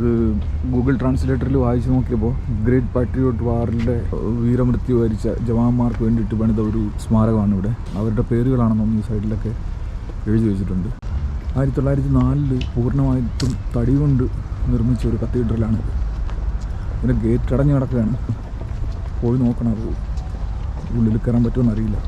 ഇത് ഗൂഗിൾ ട്രാൻസ്ലേറ്ററിൽ വായിച്ചു നോക്കിയപ്പോൾ ഗ്രേറ്റ് പാട്രിയോട്ട് വാറിന്റെ വീരമൃത്യു വരിച്ച ജവാന്മാർക്ക് വേണ്ടിയിട്ട് പണിത ഒരു സ്മാരകമാണ് ഇവിടെ. അവരുടെ പേരുകളാണെന്നും ഈ സൈഡിലൊക്കെ എഴുതി വെച്ചിട്ടുണ്ട്. ആയിരത്തി തൊള്ളായിരത്തി നാലിൽ പൂർണമായിട്ടും തടി കൊണ്ട് നിർമ്മിച്ച ഒരു കത്തീഡ്രലാണ് ഇതിന്റെ ഗേറ്റ് അടഞ്ഞു കിടക്കുകയാണ് പോയി നോക്കണം അത് ഉള്ളിൽ കയറാൻ പറ്റുമെന്ന് അറിയില്ല.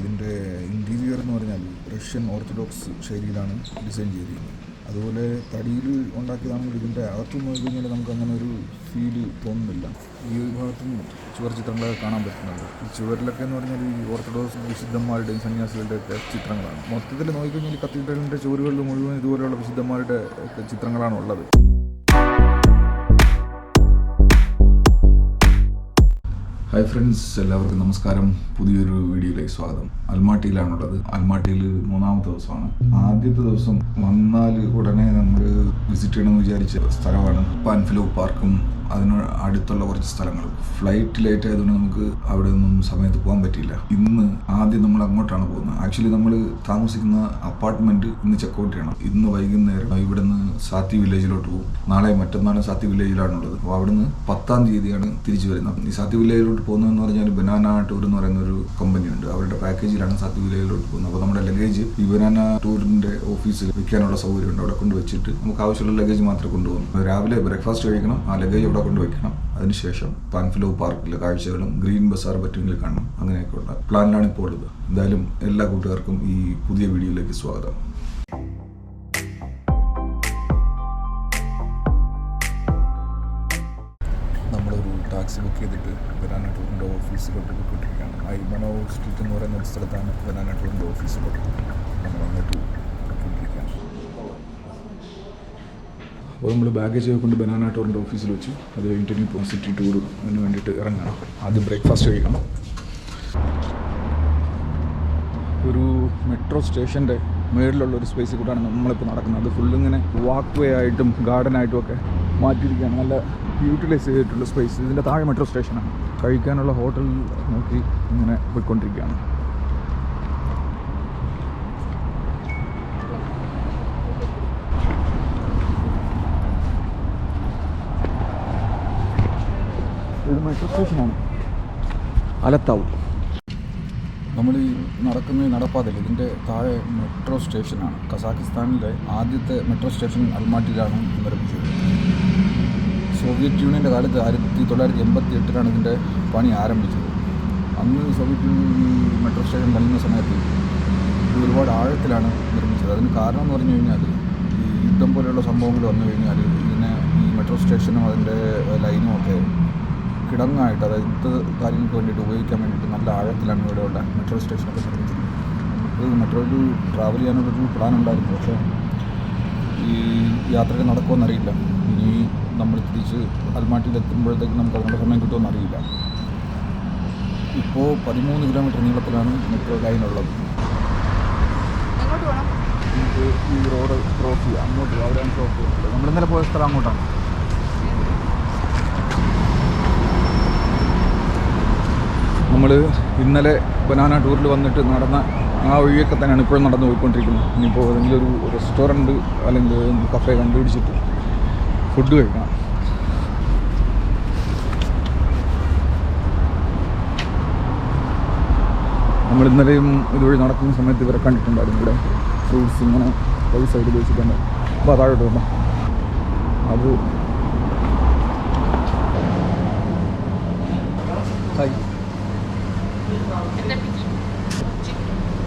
ഇതിന്റെ ഇന്റീരിയർ എന്ന് പറഞ്ഞാൽ റഷ്യൻ ഓർത്തഡോക്സ് ശൈലിയിലാണ് ഡിസൈൻ ചെയ്തിരിക്കുന്നത്. അതുപോലെ തടിയിൽ ഉണ്ടാക്കിയതാണെങ്കിൽ ഇതിന്റെ അകത്തു നോക്കിക്കഴിഞ്ഞാൽ നമുക്ക് അങ്ങനെ ഒരു ഫീൽ തോന്നുന്നില്ല. ഈ ഒരു ഭാഗത്തും ചുവർ ചിത്രങ്ങളൊക്കെ കാണാൻ പറ്റുന്നുണ്ട്. ഈ ചുവരിലൊക്കെ എന്ന് പറഞ്ഞാൽ ഈ ഓർത്തഡോക്സ് വിശുദ്ധന്മാരുടെയും സന്യാസികളുടെ ഒക്കെ ചിത്രങ്ങളാണ്. മൊത്തത്തിൽ നോക്കിക്കഴിഞ്ഞാൽ കത്തീഡ്രലിന്റെ ചുവരുകളിൽ മുഴുവൻ ഇതുപോലെയുള്ള വിശുദ്ധന്മാരുടെ ചിത്രങ്ങളാണ് ഉള്ളത്. ഹായ് ഫ്രണ്ട്സ് എല്ലാവർക്കും നമസ്കാരം. പുതിയൊരു വീഡിയോയിലേക്ക് സ്വാഗതം. അൽമാട്ടിയിലാണുള്ളത്. അൽമാട്ടിയിൽ മൂന്നാമത്തെ ദിവസമാണ്. ആദ്യത്തെ ദിവസം വന്നാൽ ഉടനെ നമ്മൾ വിസിറ്റ് ചെയ്യണമെന്ന് വിചാരിച്ച സ്ഥലമാണ്. പാൻഫിലോ പാർക്കും അതിന് അടുത്തുള്ള കുറച്ച് സ്ഥലങ്ങൾ. ഫ്ലൈറ്റ് ലേറ്റ് ആയതുകൊണ്ട് നമുക്ക് അവിടെ ഒന്നും സമയത്ത് പോകാൻ പറ്റിയില്ല. ഇന്ന് ആദ്യം നമ്മൾ അങ്ങോട്ടാണ് പോകുന്നത്. ആക്ച്വലി നമ്മൾ താമസിക്കുന്ന അപ്പാർട്ട്മെന്റ് ഇന്ന് ചെക്കൗട്ട് ചെയ്യണം. ഇന്ന് വൈകുന്നേരം ഇവിടുന്ന് സാത്തി വില്ലേജിലോട്ട് പോകും. നാളെ മറ്റന്നാളും സാത്തി വില്ലേജിലാണുള്ളത് അപ്പോൾ അവിടുന്ന് പത്താം തീയതിയാണ് തിരിച്ചു വരുന്നത്. ഈ സാത്തി വില്ലേജിലോട്ട് പോകുന്നതെന്ന് പറഞ്ഞാൽ ബനാന ടൂർ എന്ന് പറയുന്ന ഒരു കമ്പനിയുണ്ട് അവരുടെ പാക്കേജിലാണ് സാത്തി വില്ലേജിലോട്ട് പോകുന്നത്. അപ്പോൾ നമ്മുടെ ലഗേജ് ഈ ബനാന ടൂറിന്റെ ഓഫീസിൽ വെക്കാനുള്ള സൗകര്യമുണ്ട് അവിടെ കൊണ്ട് വെച്ചിട്ട് നമുക്ക് ആവശ്യമുള്ള ലഗേജ് മാത്രമേ കൊണ്ടുപോകും രാവിലെ ബ്രേക്ക്ഫാസ്റ്റ് കഴിക്കണം. ആ ലഗേജ് അവിടെ കൊണ്ട് വെക്കണം അതിനുശേഷം പാൻഫിലോ പാർക്കിലെ കാഴ്ചകളും ഗ്രീൻ ബസാർ പറ്റുമെങ്കിൽ കാണണം. അങ്ങനെയൊക്കെ ഉണ്ട് പ്ലാനിലാണ് ഇപ്പോൾ ഉള്ളത്. എന്തായാലും എല്ലാ കൂട്ടുകാർക്കും ഈ പുതിയ വീഡിയോയിലേക്ക് സ്വാഗതം. നമ്മളൊരു ടാക്സി ബുക്ക് ചെയ്തിട്ട് ബനാന ടൂറിന്റെ ഓഫീസിലോട്ട് പോയിക്കൊണ്ടിരിക്കുകയാണ്. ഐമണോ സ്ട്രീറ്റ് എന്ന് പറയുന്ന ഒരു സ്ഥലത്താണ് ബനാന ടൂറിന്റെ ഓഫീസിലോട്ട് നമ്മൾ അങ്ങോട്ട് പോയിക്കൊണ്ടിരിക്കുകയാണ് അപ്പോൾ നമ്മൾ ബാഗേജ് കൊണ്ട് ബനാന ടോറിന്റെ ഓഫീസിൽ വെച്ചു അത് കഴിഞ്ഞിട്ട് ഇനി സിറ്റി ടൂർ അതിന് വേണ്ടിയിട്ട് ഇറങ്ങണം. ആദ്യം ബ്രേക്ക്ഫാസ്റ്റ് കഴിക്കണം. ഒരു മെട്രോ സ്റ്റേഷന്റെ മേളിലുള്ള ഒരു സ്പേസിൽ കൂടാണ് നമ്മളിപ്പോൾ നടക്കുന്നത്. അത് ഫുള്ളിങ്ങനെ വാക്ക് വേ ആയിട്ടും ഗാർഡൻ ആയിട്ടും ഒക്കെ മാറ്റിയിരിക്കുകയാണ്. നല്ല യൂട്ടിലൈസ് ചെയ്തിട്ടുള്ള സ്പേസ് ഇതിന്റെ താഴെ മെട്രോ സ്റ്റേഷനാണ് കഴിക്കാനുള്ള ഹോട്ടൽ നോക്കി ഇങ്ങനെ പോയിക്കൊണ്ടിരിക്കുകയാണ് ഇത് മെട്രോ സ്റ്റേഷനാണ് അലത്താവ്. നമ്മൾ ഈ നടക്കുന്ന നടപ്പാതയിൽ ഇതിന്റെ താഴെ മെട്രോ സ്റ്റേഷനാണ്. കസാഖിസ്ഥാനിലെ ആദ്യത്തെ മെട്രോ സ്റ്റേഷൻ അൽമാട്ടിയിലാണ് നിർമ്മിച്ചത്. സോവിയറ്റ് യൂണിയന്റെ കാലത്ത് ആയിരത്തി തൊള്ളായിരത്തി എൺപത്തി എട്ടിലാണ് ഇതിന്റെ പണി ആരംഭിച്ചത്. അന്ന് സോവിയറ്റ് യൂണിയൻ മെട്രോ സ്റ്റേഷൻ പണിയുന്ന സമയത്ത് ഇത് ഒരുപാട് ആഴത്തിലാണ് നിർമ്മിച്ചത്. അതിന് കാരണം എന്ന് പറഞ്ഞു കഴിഞ്ഞാൽ ഈ യുദ്ധം പോലെയുള്ള സംഭവങ്ങൾ വന്നു കഴിഞ്ഞാൽ ഇതിനെ ഈ മെട്രോ സ്റ്റേഷനും അതിന്റെ ലൈനും ഒക്കെ കിടങ്ങായിട്ട് അതായത് ഇത്ത കാര്യങ്ങൾക്ക് വേണ്ടിയിട്ട് ഉപയോഗിക്കാൻ വേണ്ടിയിട്ട് നല്ല ആഴത്തിലാണ് ഇവിടെയുള്ള മെട്രോ സ്റ്റേഷനൊക്കെ നിർമ്മിച്ചത് നമുക്ക് മെട്രോയിൽ ട്രാവൽ ചെയ്യാനുള്ളൊരു പ്ലാൻ ഉണ്ടായിരുന്നു. പക്ഷേ ഈ യാത്രയ്ക്ക് നടക്കുമെന്നറിയില്ല ഇനി നമ്മൾ തിരിച്ച് അൽമാട്ടിയിൽ എത്തുമ്പോഴത്തേക്ക് നമുക്ക് അതിനുള്ള സമയം കിട്ടുമെന്ന് അറിയില്ല. ഇപ്പോൾ പതിമൂന്ന് കിലോമീറ്റർ നീളത്തിലാണ് മെട്രോ ലൈൻ ഉള്ളത്. എങ്ങോട്ട് പോകണം നമുക്ക് ഈ റോഡ് ക്രോസ് ചെയ്യാം. അങ്ങോട്ട് അവിടെയാണ് ക്രോസ് ചെയ്യുന്നത് നമ്മൾ ഇന്നലെ പോയ സ്ഥലം അങ്ങോട്ടാണ്. നമ്മൾ ഇന്നലെ ബനാന ടൂറിൽ വന്നിട്ട് നടന്ന ആ വഴിയൊക്കെ തന്നെയാണ് ഇപ്പോഴും നടന്നു പോയിക്കൊണ്ടിരിക്കുന്നത്. ഇനിയിപ്പോൾ ഏതെങ്കിലും ഒരു റെസ്റ്റോറന്റ് അല്ലെങ്കിൽ കഫേ കണ്ടുപിടിച്ചിട്ട് ഫുഡ് കഴിക്കണം. നമ്മൾ ഇന്നലെയും ഇതുവഴി നടക്കുന്ന സമയത്ത് ഇവരെ കണ്ടിട്ടുണ്ടായിരുന്നു ഇവിടെ. ഫ്രൂട്ട്സ് ഇങ്ങനെ ഒരു സൈഡിൽ വെച്ചിട്ടുണ്ട്. അപ്പോൾ താഴോട്ട് വേണം അത്. Hi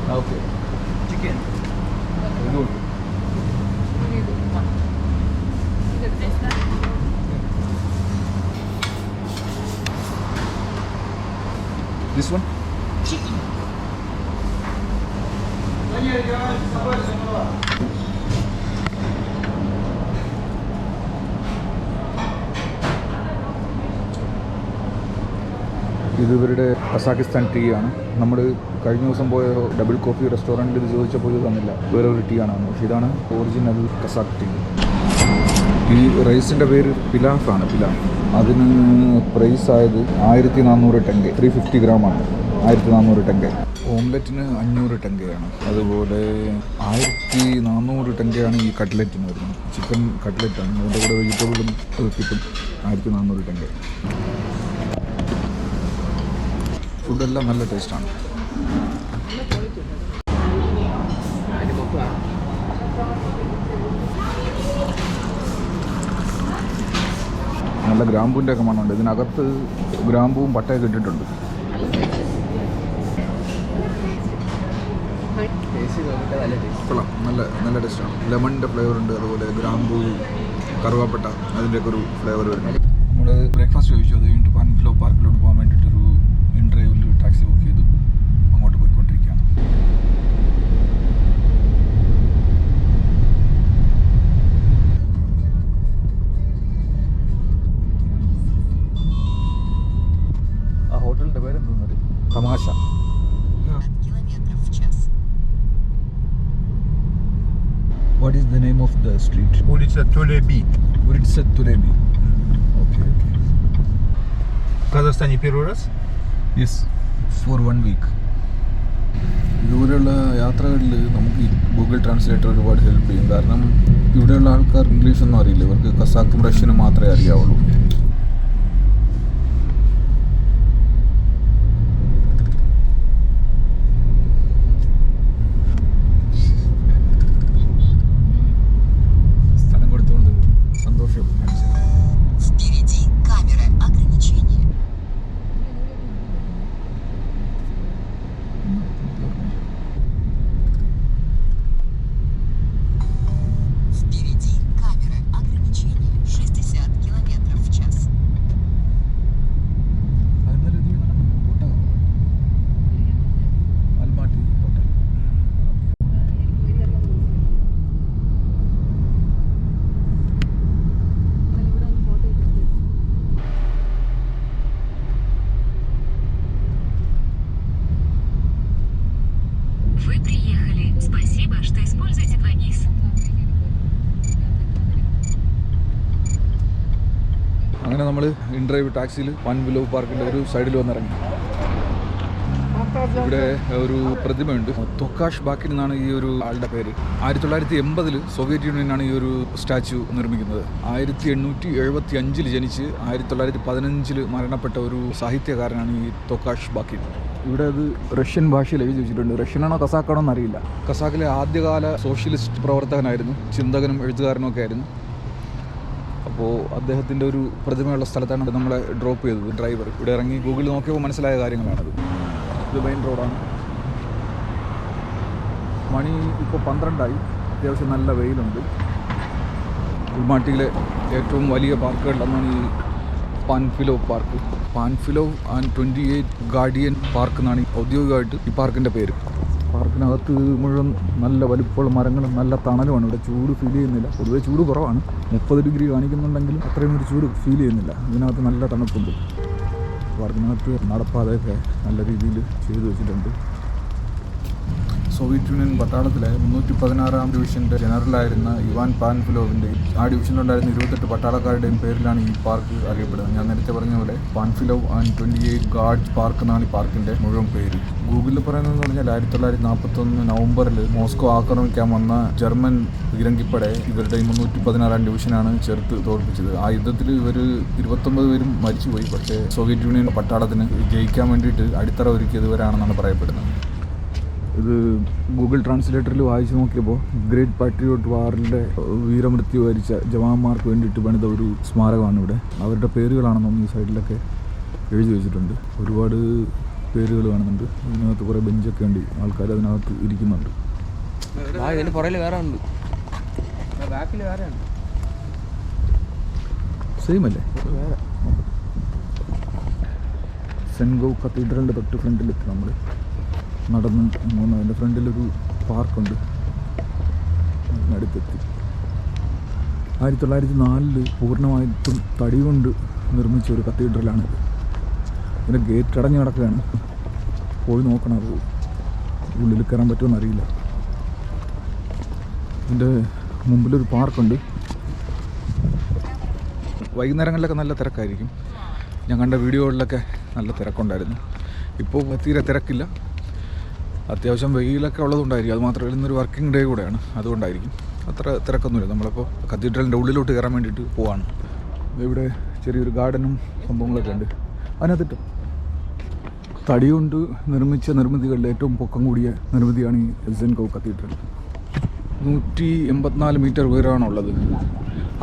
Okay. Chicken. Good. Very good one. Is it this one? This one? Chicken. ഇത് ഇവരുടെ കസാക്കിസ്ഥാൻ ടീ ആണ് നമ്മൾ കഴിഞ്ഞ ദിവസം പോയ ഡബിൾ കോഫി റെസ്റ്റോറന്റിൽ ചോദിച്ചപ്പോൾ ഇത് തന്നില്ല. വേറെ ഒരു ടീ ആണ് പക്ഷേ ഇതാണ് ഒറിജിനൽ കസാക്ക് ടീ. ഈ റൈസിന്റെ പേര് പിലാഫ് ആണ് പിലാഫ്. അതിന് പ്രൈസ് ആയത് ആയിരത്തി നാനൂറ് ടെങ്കെ. ത്രീ ഫിഫ്റ്റി ഗ്രാമാണ്. ആയിരത്തി നാനൂറ് ടെങ്കെ. ഓംലെറ്റിന് അഞ്ഞൂറ് ടെങ്കയാണ്. അതുപോലെ ആയിരത്തി നാനൂറ് ടെങ്കയാണ് ഈ കട്ട്ലറ്റിന് വരുന്നത്. ചിക്കൻ കട്ട്ലറ്റാണ്. അതിന്റെ കൂടെ വെജിറ്റബിളും കിട്ടും. ആയിരത്തി നാനൂറ് ടെങ്ക. ഫുഡെല്ലാം നല്ല ടേസ്റ്റാണ്. നല്ല ഗ്രാമ്പൂന്റെ ഒക്കെ മണമുണ്ട്. ഇതിനകത്ത് ഗ്രാമ്പൂവും പട്ടയൊക്കെ ഇട്ടിട്ടുണ്ട്. നല്ല നല്ല ടേസ്റ്റാണ്. ലെമണിന്റെ ഫ്ലേവർ ഉണ്ട് അതുപോലെ ഗ്രാമ്പൂ കറുവാപ്പട്ട അതിന്റെയൊക്കെ ഒരു ഫ്ലേവർ വരുന്നുണ്ട്. നമ്മൾ ബ്രേക്ക്ഫാസ്റ്റ് ചോദിച്ചു അത് കഴിഞ്ഞിട്ട് പാൻഫ്ലോ പാർക്കിലോട്ട് പോകാൻ വേണ്ടിയിട്ടൊരു street Улица Тулеби. ഉരിട്സ Tulebi okay okay В Казахстане первый раз? Yes for one week ഇതുപോലെയുള്ള യാത്രകളിൽ നമുക്ക് ഈ ഗൂഗിൾ ട്രാൻസ്ലേറ്റർ ഒരുപാട് ഹെൽപ്പ് ചെയ്യും കാരണം ഇവിടെയുള്ള ആൾക്കാർ ഇംഗ്ലീഷ് ഒന്നും അറിയില്ല ഇവർക്ക് കസാക്കും റഷ്യനും മാത്രമേ അറിയാവുള്ളൂ ഇൻഡ്രൈവ് ടാക്സിയിൽ വൺ വിലോ പാർക്കിന്റെ ഒരു സൈഡിൽ വന്നിറങ്ങി. ഇവിടെ ഒരു പ്രതിമയുണ്ട്. തൊക്കാഷ് ബാക്കിൻ എന്നാണ് ഈ ഒരു ആളുടെ പേര്. ആയിരത്തി തൊള്ളായിരത്തി എൺപതിൽ സോവിയറ്റ് യൂണിയനാണ് ഈ ഒരു സ്റ്റാച്യു നിർമ്മിക്കുന്നത്. ആയിരത്തി എണ്ണൂറ്റി എഴുപത്തി അഞ്ചിൽ ജനിച്ച് ആയിരത്തി തൊള്ളായിരത്തി പതിനഞ്ചിൽ മരണപ്പെട്ട ഒരു സാഹിത്യകാരനാണ് ഈ തൊക്കാഷ് ബാക്കിൻ ഇവിടെ അത് റഷ്യൻ ഭാഷയിൽ എഴുതി വെച്ചിട്ടുണ്ട്. റഷ്യനാണോ കസാക്കാണോ എന്നറിയില്ല. കസാക്കിലെ ആദ്യകാല സോഷ്യലിസ്റ്റ് പ്രവർത്തകനായിരുന്നു. ചിന്തകനും എഴുത്തുകാരനും ഒക്കെ ആയിരുന്നു. അപ്പോൾ അദ്ദേഹത്തിന്റെ ഒരു പ്രതിമയുള്ള സ്ഥലത്താണ് നമ്മളെ ഡ്രോപ്പ് ചെയ്തത് ഡ്രൈവർ ഇവിടെ ഇറങ്ങി ഗൂഗിളിൽ നോക്കിയപ്പോൾ മനസ്സിലായ കാര്യങ്ങളാണത്. ഇത് മെയിൻ റോഡാണ് മണി ഇപ്പോൾ പന്ത്രണ്ടായി. അത്യാവശ്യം നല്ല വെയിലുണ്ട്. ഉൾമാട്ടിയിലെ ഏറ്റവും വലിയ പാർക്കുകളിലൊന്നാണ് ഈ Panfilov park Panfilov and twenty eight guardian park എന്നാണ് ഔദ്യോഗികമായിട്ട് ഈ പാർക്കിന്റെ പേര്. പാർക്കിനകത്ത് മുഴുവൻ നല്ല വലിപ്പമുള്ള മരങ്ങളും നല്ല തണലുമാണ്. ഇവിടെ ചൂട് ഫീൽ ചെയ്യുന്നില്ല. പൊതുവേ ചൂട് കുറവാണ്. മുപ്പത് ഡിഗ്രി കാണിക്കുന്നുണ്ടെങ്കിലും അത്രയും ഒരു ചൂട് ഫീൽ ചെയ്യുന്നില്ല. ഇതിനകത്ത് നല്ല തണുപ്പുണ്ട്. പാർക്കിനകത്ത് നടപ്പാതയൊക്കെ നല്ല രീതിയിൽ ചെയ്തു വെച്ചിട്ടുണ്ട്. സോവിയറ്റ് യൂണിയൻ പട്ടാളത്തിലെ മുന്നൂറ്റി പതിനാറാം ഡിവിഷന്റെ ജനറലായിരുന്ന ഇവാൻ പാൻഫിലോവിന്റെ ആ ഡിവിഷനിലുണ്ടായിരുന്ന ഇരുപത്തെട്ട് പട്ടാളക്കാരുടെയും പേരിലാണ് ഈ പാർക്ക് അറിയപ്പെടുന്നത്. ഞാൻ നേരത്തെ പറഞ്ഞ പോലെ Panfilov and twenty eight guards park എന്നാണ് ഈ പാർക്കിന്റെ മുഴുവൻ പേര്. ഗൂഗിളിൽ പറയുന്നതെന്ന് പറഞ്ഞാൽ ആയിരത്തി തൊള്ളായിരത്തി നാൽപ്പത്തൊന്ന് നവംബറിൽ മോസ്കോ ആക്രമിക്കാൻ വന്ന ജർമ്മൻ പീരങ്കിപ്പടെ ഇവരുടെ മുന്നൂറ്റി പതിനാറാം ഡിവിഷനാണ് ചേർത്ത് തോൽപ്പിച്ചത്. ആ യുദ്ധത്തിൽ ഇവർ ഇരുപത്തൊമ്പത് പേരും മരിച്ചുപോയി. പക്ഷേ സോവിയറ്റ് യൂണിയൻ പട്ടാളത്തിന് ജയിക്കാൻ വേണ്ടിയിട്ട് അടിത്തറ ഒരുക്കിയത് ഇവരാണെന്നാണ് പറയപ്പെടുന്നത്. ഇത് ഗൂഗിൾ ട്രാൻസ്ലേറ്ററിൽ വായിച്ചു നോക്കിയപ്പോൾ ഗ്രേറ്റ് പാട്രിയോട്ട് വാറിന്റെ വീരമൃത്യു വരിച്ച ജവാന്മാർക്ക് വേണ്ടിയിട്ട് പണിത ഒരു സ്മാരകമാണ് ഇവിടെ. അവരുടെ പേരുകളാണെന്നൊന്ന് ഈ സൈഡിലൊക്കെ എഴുതി വെച്ചിട്ടുണ്ട്. ഒരുപാട് പേരുകൾ കാണുന്നുണ്ട്. ഇതിനകത്ത് കുറേ ബെഞ്ചൊക്കെ ഉണ്ട്. ആൾക്കാർ അതിനകത്ത് ഇരിക്കുന്നുണ്ട്. ആ ഇതിന് പുറകിൽ വേറെ ഉണ്ട്. ബാക്കിൽ വേറെ ഉണ്ട്. സെയിം അല്ലേ? വേറെ. സെൻഗോ കത്തീഡ്രലിന്റെ തൊട്ട് ഫ്രണ്ടിലെത്തി നമ്മൾ നടന്ന് പോകുന്നു അതിന്റെ ഫ്രണ്ടിലൊരു പാർക്കുണ്ട്. അതിനടുത്തെത്തി ആയിരത്തി തൊള്ളായിരത്തി നാലിൽ പൂർണമായിട്ടും തടി കൊണ്ട് നിർമ്മിച്ച ഒരു കത്തീഡ്രലാണ് ഇതിന്റെ ഗേറ്റ് അടഞ്ഞു കിടക്കുകയാണ് പോയി നോക്കണം അത് ഉള്ളിൽ കയറാൻ പറ്റുമെന്ന് അറിയില്ല. ഇതിന്റെ മുമ്പിലൊരു പാർക്കുണ്ട്. വൈകുന്നേരങ്ങളിലൊക്കെ നല്ല തിരക്കായിരിക്കും. ഞാൻ കണ്ട വീഡിയോകളിലൊക്കെ നല്ല തിരക്കുണ്ടായിരുന്നു. ഇപ്പോൾ തീരെ തിരക്കില്ല. അത്യാവശ്യം വെയിലൊക്കെ ഉള്ളതുകൊണ്ടായിരിക്കും. അത് മാത്രമല്ല ഇന്നൊരു വർക്കിംഗ് ഡേ കൂടെയാണ്. അതുകൊണ്ടായിരിക്കും. അത്ര തിരക്കൊന്നുമില്ല. നമ്മളിപ്പോൾ കത്തീഡ്രലിന്റെ ഉള്ളിലോട്ട് കയറാൻ വേണ്ടിയിട്ട് പോവാണ്. ഇവിടെ ചെറിയൊരു ഗാർഡനും സംഭവങ്ങളൊക്കെ ഉണ്ട്. അതിനകത്തിട്ട് തടി കൊണ്ട് നിർമ്മിച്ച നിർമ്മിതികളിൽ ഏറ്റവും പൊക്കം കൂടിയ നിർമ്മിതിയാണ് ഈ എൽസെൻകോ കത്തീഡ്രൽ. നൂറ്റി എൺപത്തിനാല് മീറ്റർ ഉയരമാണുള്ളത്.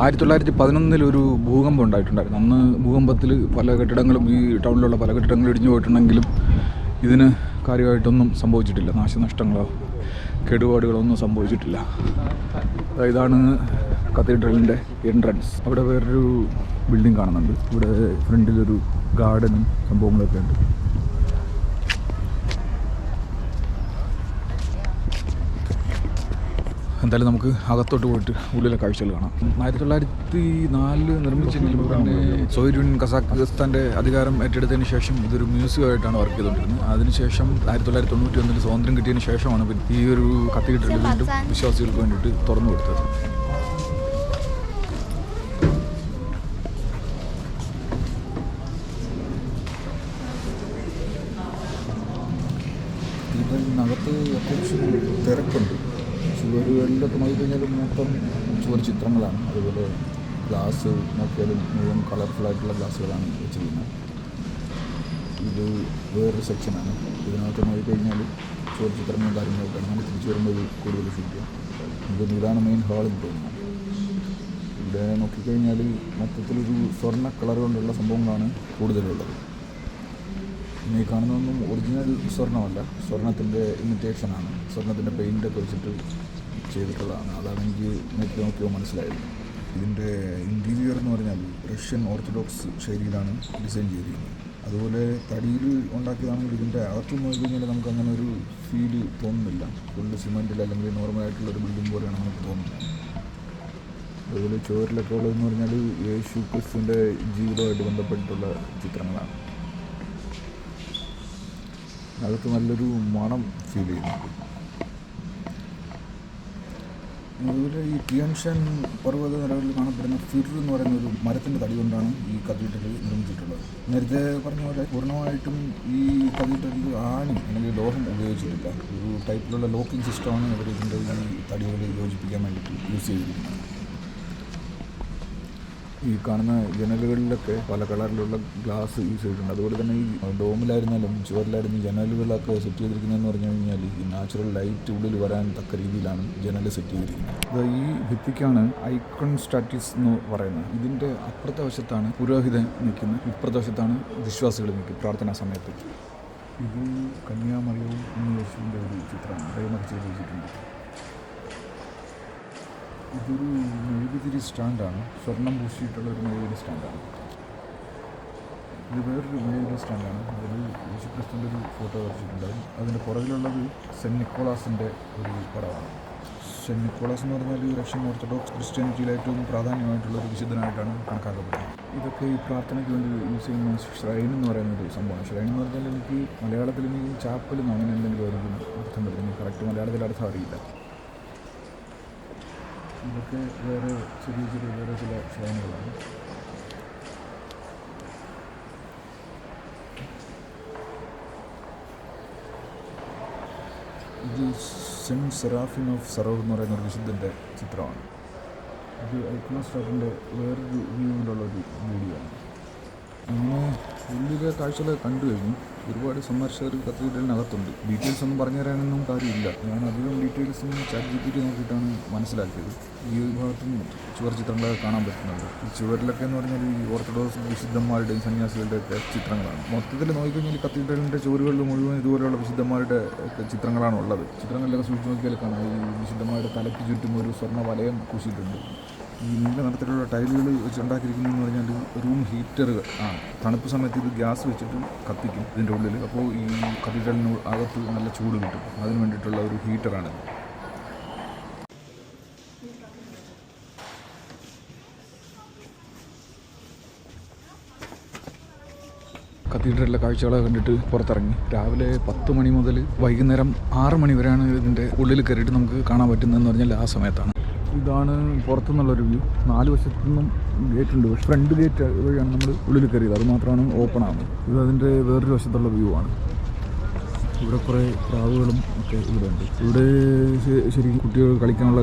ആയിരത്തി തൊള്ളായിരത്തി പതിനൊന്നിൽ ഒരു ഭൂകമ്പം ഉണ്ടായിട്ടുണ്ടായിരുന്നു. അന്ന് ഭൂകമ്പത്തിൽ പല കെട്ടിടങ്ങളും ഈ ടൗണിലുള്ള പല കെട്ടിടങ്ങളും ഇടിഞ്ഞു പോയിട്ടുണ്ടെങ്കിലും ഇതിന് കാര്യമായിട്ടൊന്നും സംഭവിച്ചിട്ടില്ല. നാശനഷ്ടങ്ങളോ കേടുപാടുകളോ ഒന്നും സംഭവിച്ചിട്ടില്ല ഇതാണ് കത്തീഡ്രലിന്റെ എൻട്രൻസ് അവിടെ വേറൊരു ബിൽഡിംഗ് കാണുന്നുണ്ട്. ഇവിടെ ഫ്രണ്ടിലൊരു ഗാർഡനും സംഭവങ്ങളൊക്കെ ഉണ്ട്. എന്തായാലും നമുക്ക് അകത്തോട്ട് പോയിട്ട് ഉള്ളിലെ കാഴ്ചകൾ കാണാം. ആയിരത്തി തൊള്ളായിരത്തി നാലിൽ നിർമ്മിച്ചെങ്കിലും പിന്നെ സോവിയറ്റ് യൂണിയൻ കസാഖിസ്ഥാന്റെ അധികാരം ഏറ്റെടുത്തതിന് ശേഷം ഇതൊരു മ്യൂസിയം ആയിട്ടാണ് വർക്ക് ചെയ്തുകൊണ്ടിരുന്നത് അതിനുശേഷം ആയിരത്തി തൊള്ളായിരത്തി തൊണ്ണൂറ്റി ഒന്നിൽ സ്വാതന്ത്ര്യം കിട്ടിയതിന് ശേഷമാണ് ഈ ഒരു കത്തീഡ്രൽ വീണ്ടും വിശ്വാസികൾക്ക് വേണ്ടിയിട്ട് തുറന്നു കൊടുത്തത്. ഇതിനകത്ത് അത്യാവശ്യം തിരക്കുണ്ട്. ചുവരുകളിലൊക്കെ നോക്കിക്കഴിഞ്ഞാൽ മൊത്തം ചുവർ ചിത്രങ്ങളാണ്. അതുപോലെ ഗ്ലാസ് നോക്കിയാലും മുഴുവൻ കളർഫുള്ളായിട്ടുള്ള ഗ്ലാസ്സുകളാണ് വെച്ചിരിക്കുന്നത്. ഇത് വേറൊരു സെക്ഷനാണ് ഇതിനകത്ത് നോക്കിക്കഴിഞ്ഞാൽ ചുവർ ചിത്രങ്ങളും കാര്യങ്ങളൊക്കെ ആണ്. തിരിച്ചു വരുമ്പോൾ കൂടുതൽ ഫീറ്റ് ചെയ്യാം. ഇത് ഇതാണ് മെയിൻ ഹാളെന്ന് തോന്നുന്നു. ഇവിടെ നോക്കിക്കഴിഞ്ഞാൽ മൊത്തത്തിലൊരു സ്വർണ കളർ കൊണ്ടുള്ള സംഭവങ്ങളാണ് കൂടുതലുള്ളത്. പിന്നെ ഈ കാണുന്നതൊന്നും ഒറിജിനൽ സ്വർണമല്ല. സ്വർണത്തിന്റെ ഇമിറ്റേഷനാണ് സ്വർണത്തിന്റെ പെയിന്റൊക്കെ വെച്ചിട്ട് ചെയ്തിട്ടുള്ളതാണ്. അതാണ് എനിക്ക് നെറ്റ് നോക്കിയോ മനസ്സിലായത്. ഇതിന്റെ ഇന്റീരിയർ എന്ന് പറഞ്ഞാൽ റഷ്യൻ ഓർത്തഡോക്സ് ശൈലിയിലാണ് ഡിസൈൻ ചെയ്തിരിക്കുന്നത്. അതുപോലെ തടിയിൽ ഉണ്ടാക്കിയതാണെങ്കിൽ ഇതിന്റെ അകത്ത് നോക്കിക്കഴിഞ്ഞാൽ നമുക്ക് അങ്ങനെ ഒരു ഫീൽ തോന്നുന്നില്ല. ഫുള്ള് സിമെന്റിൽ അല്ലെങ്കിൽ നോർമലായിട്ടുള്ള ഒരു ബിൽഡിംഗ് പോലെയാണ് നമുക്ക് തോന്നുന്നത്. അതുപോലെ ചുവരിലൊക്കെ ഉള്ളതെന്ന് പറഞ്ഞാൽ യേശു ക്രിസ്തുവിന്റെ ജീവിതമായിട്ട് ബന്ധപ്പെട്ടിട്ടുള്ള ചിത്രങ്ങളാണ്. അകത്ത് നല്ലൊരു മണം ഫീൽ ചെയ്യുന്നുണ്ട്. അതുപോലെ ഈ ടിയൻഷൻ പർവത നിലകളിൽ കാണപ്പെടുന്ന ഫിഡർ എന്ന് പറയുന്ന ഒരു മരത്തിന്റെ തടി കൊണ്ടാണ് ഈ കത്തീഡ്രൽ നിർമ്മിച്ചിട്ടുള്ളത്. നേരത്തെ പറഞ്ഞ പോലെ പൂർണമായിട്ടും ഈ കത്തീഡ്രലിൽ ആണി അല്ലെങ്കിൽ ലോഹം ഉപയോഗിച്ചിട്ടില്ല. ഒരു ടൈപ്പിലുള്ള ലോക്കിംഗ് സിസ്റ്റമാണ് അവർ ഇതിന്റെ ഈ തടികളിൽ യോജിപ്പിക്കാൻ വേണ്ടിയിട്ട് യൂസ് ചെയ്തിരിക്കുന്നത്. ഈ കാണുന്ന ജനലുകളിലൊക്കെ പല കളറിലുള്ള ഗ്ലാസ് യൂസ് ചെയ്തിട്ടുണ്ട്. അതുപോലെ തന്നെ ഈ ഡോമിലായിരുന്നാലും ചുവരിലായിരുന്നു ജനലുകളൊക്കെ സെറ്റ് ചെയ്തിരിക്കുന്നതെന്ന് പറഞ്ഞു കഴിഞ്ഞാൽ ഈ നാച്ചുറൽ ലൈറ്റ് ഉള്ളിൽ വരാൻ തക്ക രീതിയിലാണ് ജനൽ സെറ്റ് ചെയ്തിരിക്കുന്നത്. ഈ ഭിത്തിക്കാണ് ഐക്കൺ സ്റ്റാറ്റിസ് എന്ന് പറയുന്നത്. ഇതിന്റെ അപ്പുറത്തെ വശത്താണ് പുരോഹിതൻ നിൽക്കുന്നത്. ഇപ്പുറത്തെ വശത്താണ് വിശ്വാസികൾ നിൽക്കുന്നത് പ്രാർത്ഥനാ സമയത്ത്. ഇത് കന്യാമറിയവും യേശുവിന്റെ ഒരു ചിത്രമാണ്. അതേമാതിരി ചെയ്ത് വെച്ചിട്ടുണ്ട് ഇതൊരു മെഴുകുതിരി സ്റ്റാൻഡാണ്. സ്വർണം പൂശിയിട്ടുള്ള ഒരു മെഴുകുതിരി സ്റ്റാൻഡാണ്. ഇത് വേറൊരു മെഴുകുതിരി സ്റ്റാൻഡാണ്. അതിൽ യേശുക്രിസ്തുവിന്റെ ഒരു ഫോട്ടോ വരച്ചിട്ടുണ്ടായിരുന്നു അതിന്റെ പുറകിലുള്ളത് സെന്റ് നിക്കോളാസിന്റെ ഒരു പടമാണ് സെന്റ് നിക്കോളാസ് എന്ന് പറഞ്ഞാൽ റഷ്യൻ ഓർത്തഡോക്സ് ക്രിസ്ത്യാനിറ്റിയിൽ ഏറ്റവും പ്രാധാന്യമായിട്ടുള്ള ഒരു വിശുദ്ധനായിട്ടാണ് കണക്കാക്കപ്പെടുന്നത്. ഇതൊക്കെ ഈ പ്രാർത്ഥനയ്ക്ക് വേണ്ടി യൂസ് ചെയ്യുന്ന ഷ്രൈൻ എന്ന് പറയുന്ന ഒരു സംഭവമാണ്. ഷ്രൈൻ എന്ന് പറഞ്ഞാൽ എനിക്ക് മലയാളത്തിൽ എനിക്ക് ചാപ്പലും അങ്ങനെ എന്തെങ്കിലും ആയിരിക്കും അർത്ഥം വരുന്നത് കറക്റ്റ് മലയാളത്തിൽ അർത്ഥം അറിയില്ല. ഇതൊക്കെ വേറെ ചെറിയ ചെറിയ വേറെ ചില ക്ഷേമങ്ങളാണ് ഇത് സെന്റ് സെറാഫിൻ ഓഫ് സറോവ് എന്ന് പറയുന്ന ഒരു വിശുദ്ധന്റെ ചിത്രമാണ്. ഇത് ഐക്കോണോസ്റ്റാറിന്റെ വേറൊരു വ്യൂവിലുള്ള ഒരു വീഡിയോ ആണ് അങ്ങനെ വലിയ കാഴ്ചകൾ കണ്ടു കഴിഞ്ഞു. ഒരുപാട് സന്ദർശകർ കത്തീഡ്രലിനകത്തുണ്ട് ഡീറ്റെയിൽസ് ഒന്നും പറഞ്ഞു തരാനൊന്നും കാര്യമില്ല. ഞാൻ അധികം details chat G P T നോക്കിയിട്ടാണ് മനസ്സിലാക്കിയത്. ഈ ഭാഗത്തും ചുവർ ചിത്രങ്ങളൊക്കെ കാണാൻ പറ്റുന്നുണ്ട്. ഈ ചുവരിലൊക്കെ എന്ന് പറഞ്ഞാൽ ഈ ഓർത്തഡോക്സ് വിശുദ്ധന്മാരുടെയും സന്യാസികളുടെ ഒക്കെ ചിത്രങ്ങളാണ്. മൊത്തത്തിൽ നോക്കിക്കഴിഞ്ഞാൽ കത്തീഡ്രലിന്റെ ചുവരുകളിൽ മുഴുവൻ ഇതുപോലെയുള്ള വിശുദ്ധന്മാരുടെ ഒക്കെ ചിത്രങ്ങളാണ് ഉള്ളത്. ചിത്രങ്ങളിലൊക്കെ സൂക്ഷിച്ച് നോക്കിയാൽ കാണാം. ഈ വിശുദ്ധന്മാരുടെ തലയ്ക്ക് ചുറ്റും ഒരു സ്വർണ വലയം പൂശിയിട്ടുണ്ട്. ഈ നീല നിറത്തിലുള്ള ടൈലുകൾ വെച്ച് ഉണ്ടാക്കിയിരിക്കുന്നതെന്ന് പറഞ്ഞാൽ റൂം ഹീറ്ററുകൾ. ആണ് തണുപ്പ് സമയത്ത് ഇത് ഗ്യാസ് വെച്ചിട്ട് കത്തിക്കും ഇതിന്റെ ഉള്ളിൽ അപ്പോൾ ഈ കത്തീഡ്രലിന് അകത്ത് നല്ല ചൂട് കിട്ടും. അതിന് വേണ്ടിയിട്ടുള്ള ഒരു ഹീറ്ററാണ് കത്തീഡ്രലിലെ കാഴ്ചകളൊക്കെ കണ്ടിട്ട് പുറത്തിറങ്ങി. രാവിലെ പത്ത് മണി മുതൽ വൈകുന്നേരം ആറ് മണി വരെയാണ് ഇതിന്റെ ഉള്ളിൽ കയറിയിട്ട് നമുക്ക് കാണാൻ പറ്റുന്നതെന്ന് പറഞ്ഞാൽ ആ സമയത്താണ്. ഇതാണ് പുറത്തുനിന്നുള്ളൊരു വ്യൂ നാല് വശത്തു നിന്നും ഗേറ്റ് ഉണ്ട്. പക്ഷേ ഫ്രണ്ട് ഗേറ്റ് വഴിയാണ് നമ്മൾ ഉള്ളിൽ കയറിയത്. അത് മാത്രമാണ് ഓപ്പൺ ആകുന്നത് ഇത് അതിന്റെ വേറൊരു വശത്തുള്ള വ്യൂ ആണ്. ഇവിടെ കുറേ പ്രാവുകളും ഒക്കെ ഇവിടെ ഉണ്ട് ഇവിടെ ശരിക്കും കുട്ടികൾ കളിക്കാനുള്ള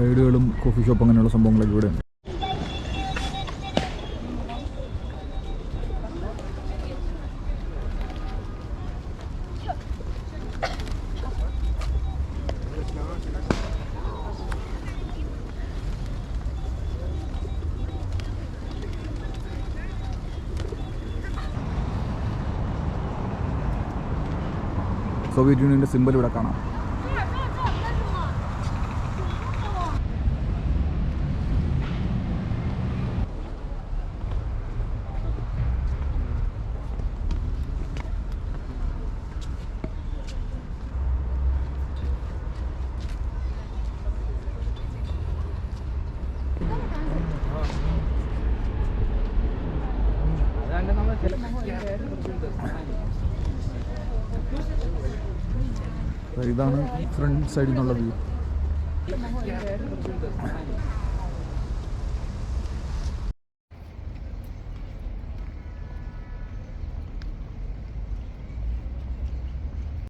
റൈഡുകളും കോഫി ഷോപ്പ് അങ്ങനെയുള്ള സംഭവങ്ങളൊക്കെ ഇവിടെ ഉണ്ട് സോവിയറ്റ് യൂണിയന്റെ സിമ്പൽ ഇവിടെ കാണാം അതാണ്ട് നമ്മൾ ഇതാണ് ഫ്രണ്ട് സൈഡിൽ നിന്നുള്ള വ്യൂ.